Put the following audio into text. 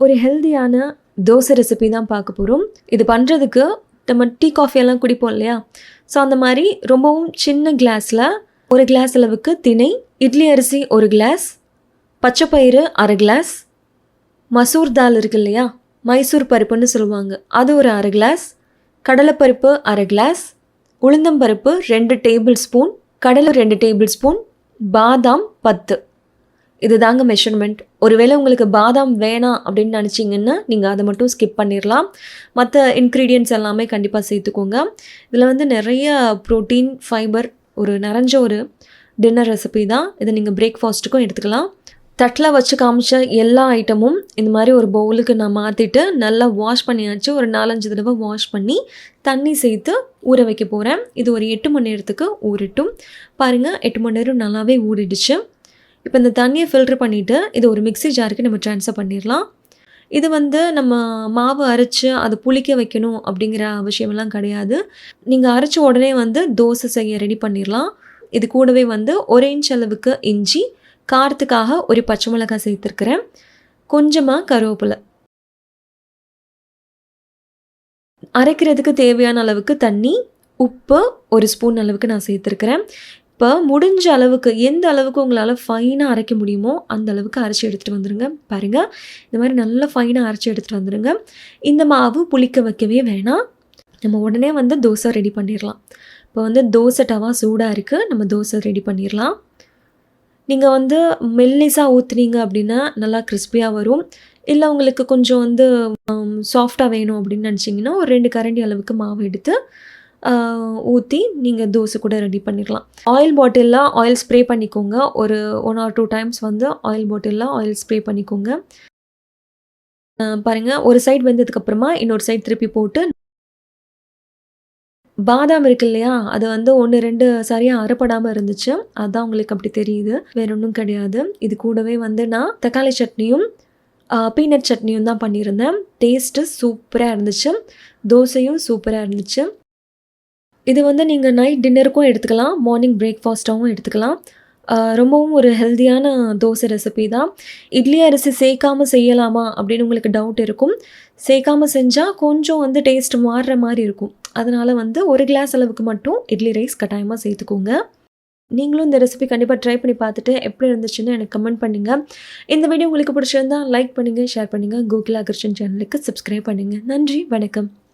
ஒரு ஹெல்த்தியான தோசை ரெசிபி தான் பார்க்க போகிறோம் இது பண்ணுறதுக்கு நம்ம டீ காஃபி எல்லாம் குடிப்போம் இல்லையா? ஸோ அந்த மாதிரி ரொம்பவும் சின்ன கிளாஸில் ஒரு கிளாஸ் அளவுக்கு திணை இட்லி அரிசி ஒரு கிளாஸ் பச்சைப்பயிறு அரை கிளாஸ் மசூர் தால் இருக்கு இல்லையா? மைசூர் பருப்புன்னு சொல்லுவாங்க. அது ஒரு அரை கிளாஸ் கடலைப்பருப்பு அரை கிளாஸ் உளுந்தம்பருப்பு ரெண்டு டேபிள் ஸ்பூன் கடலை ரெண்டு டேபிள் ஸ்பூன் பாதாம் பத்து. இது தாங்க மெஷர்மெண்ட் ஒருவேளை உங்களுக்கு பாதாம் வேணாம் அப்படின்னு நினச்சிங்கன்னா நீங்கள் அதை மட்டும் ஸ்கிப் பண்ணிடலாம் மற்ற இன்க்ரீடியன்ட்ஸ் எல்லாமே கண்டிப்பாக சேர்த்துக்கோங்க. இதில் வந்து நிறைய ப்ரோட்டீன் ஃபைபர் ஒரு நிறைஞ்ச ஒரு டின்னர் ரெசிபி தான். இதை நீங்கள் பிரேக்ஃபாஸ்ட்டுக்கும் எடுத்துக்கலாம். தட்டில் வச்சு காமிச்ச எல்லா ஐட்டமும் இந்த மாதிரி ஒரு பவுலுக்கு நான் மாற்றிட்டு நல்லா வாஷ் பண்ணியாச்சு. ஒரு நாலஞ்சு தடவை வாஷ் பண்ணி தண்ணி சேர்த்து ஊற வைக்க போகிறேன் இது ஒரு எட்டு மணி நேரத்துக்கு ஊறட்டும். பாருங்கள் எட்டு மணி நேரம் நல்லாவே ஊறிடுச்சு. இப்போ இந்த தண்ணியை ஃபில்ட்ரு பண்ணிவிட்டு இது ஒரு மிக்ஸி ஜாருக்கு நம்ம ட்ரான்ஸ்ஃபர் பண்ணிடலாம். இது வந்து நம்ம மாவு அரைச்சி அதை புளிக்க வைக்கணும் அப்படிங்கிற அவசியமெல்லாம் கிடையாது. நீங்கள் அரைச்ச உடனே வந்து தோசை செய்ய ரெடி பண்ணிடலாம். இது கூடவே வந்து ஒரு இன்ச் அளவுக்கு இஞ்சி காரத்துக்காக ஒரு பச்சை மிளகாய் சேர்த்துருக்குறேன். கொஞ்சமாக கருவேப்பிலை. அரைக்கிறதுக்கு தேவையான அளவுக்கு தண்ணி உப்பு ஒரு ஸ்பூன் அளவுக்கு நான் சேர்த்துருக்குறேன். இப்போ முடிஞ்ச அளவுக்கு எந்த அளவுக்கு உங்களால் ஃபைனாக அரைக்க முடியுமோ அந்த அளவுக்கு அரைச்சி எடுத்துகிட்டு வந்துடுங்க பாருங்கள் இந்த மாதிரி நல்லா ஃபைனாக அரைச்சி எடுத்துகிட்டு வந்துடுங்க இந்த மாவு புளிக்க வைக்கவே வேணாம். நம்ம உடனே வந்து தோசை ரெடி பண்ணிடலாம் இப்போ வந்து தோசை டவா சூடாக இருக்குது நம்ம தோசை ரெடி பண்ணிடலாம் நீங்கள் வந்து மெல்லிஸாக ஊற்றுனீங்க அப்படின்னா நல்லா கிறிஸ்பியாக வரும். இல்லை உங்களுக்கு கொஞ்சம் வந்து சாஃப்டாக வேணும் அப்படின்னு நினச்சிங்கன்னா ஒரு ரெண்டு கரண்டி அளவுக்கு மாவு எடுத்து ஊற்றி நீங்கள் தோசை கூட ரெடி பண்ணிடலாம் ஆயில் பாட்டிலில் ஆயில் ஸ்ப்ரே பண்ணிக்கோங்க. ஒரு ஒன் ஆர் டூ டைம்ஸ் வந்து ஆயில் பாட்டிலில் ஆயில் ஸ்ப்ரே பண்ணிக்கோங்க. பாருங்கள் ஒரு சைடு வெந்ததுக்கப்புறமா இன்னொரு சைட் திருப்பி போட்டு பாதாம் இருக்கு இல்லையா? அது வந்து ஒன்று ரெண்டு சரியாக அறப்படாமல் இருந்துச்சு. அதுதான் உங்களுக்கு அப்படி தெரியுது. வேற ஒன்றும் கிடையாது. இது கூடவே வந்து நான் தக்காளி சட்னியும் பீனட் சட்னியும் தான் பண்ணியிருந்தேன். டேஸ்ட்டு சூப்பராக இருந்துச்சு. தோசையும் சூப்பராக இருந்துச்சு. இது வந்து நீங்கள் நைட் டின்னருக்கும் எடுத்துக்கலாம் மார்னிங் பிரேக்ஃபாஸ்ட்டாகவும் எடுத்துக்கலாம். ரொம்பவும் ஒரு ஹெல்த்தியான தோசை ரெசிபி தான். இட்லி அரிசி சேர்க்காமல் செய்யலாமா அப்படின்னு உங்களுக்கு டவுட் இருக்கும். சேர்க்காமல் செஞ்சால் கொஞ்சம் வந்து டேஸ்ட் மாறுற மாதிரி இருக்கும். அதனால் வந்து ஒரு கிளாஸ் அளவுக்கு மட்டும் இட்லி ரைஸ் கட்டாயமாக சேர்த்துக்கோங்க. நீங்களும் இந்த ரெசிபி கண்டிப்பாக ட்ரை பண்ணி பார்த்துட்டு எப்படி இருந்துச்சுன்னு எனக்கு கமெண்ட் பண்ணுங்கள் இந்த வீடியோ உங்களுக்கு பிடிச்சிருந்தா லைக் பண்ணுங்கள் ஷேர் பண்ணுங்கள் கோகிலா கிருஷ்ணன் சேனலுக்கு சப்ஸ்கிரைப் பண்ணுங்கள் நன்றி வணக்கம்.